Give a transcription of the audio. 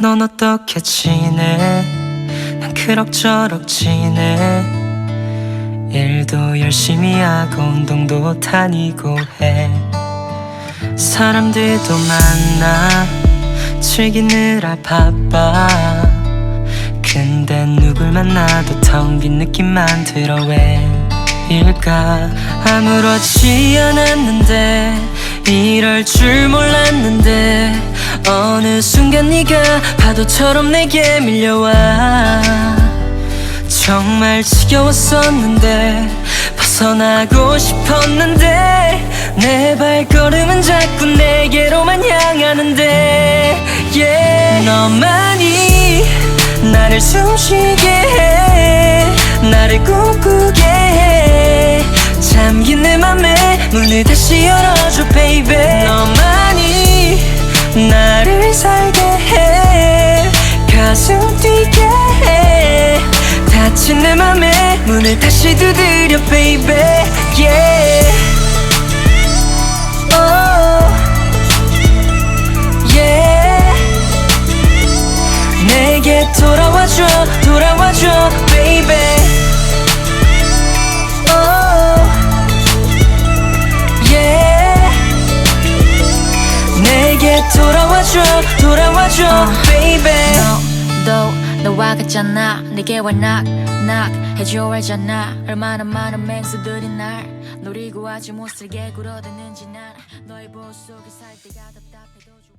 넌 어떻게 지내? 난 그럭저럭 지내. 일도 열심히 하고 운동도 다니고 해. 사람들도 만나. 즐기느라 바빠. 근데 누굴 만나도 텅 빈 느낌만 들어 왜일까 아무렇지 않았는데 이럴 줄 몰랐는데 어느 순간 네가 파도처럼 내게 밀려와 정말 지겨웠었는데 벗어나고 싶었는데 내 발걸음은 자꾸 내게로만 향하는데 yeah. 너만이 나를 숨쉬게 해 나를 꿈꾸게 닫힌 내 맘에 문을 다시 두드려 baby. Yeah. Oh. Yeah. 내게 돌아와줘 돌아와줘 baby. Oh. Yeah. 내게 돌아와줘 와 knock knock 해줘 알잖아. 얼마나 많은 맹수들이 날 노리고 아주 못살게 굴어대는지 난 너의 보호 속에 살 때가 답답해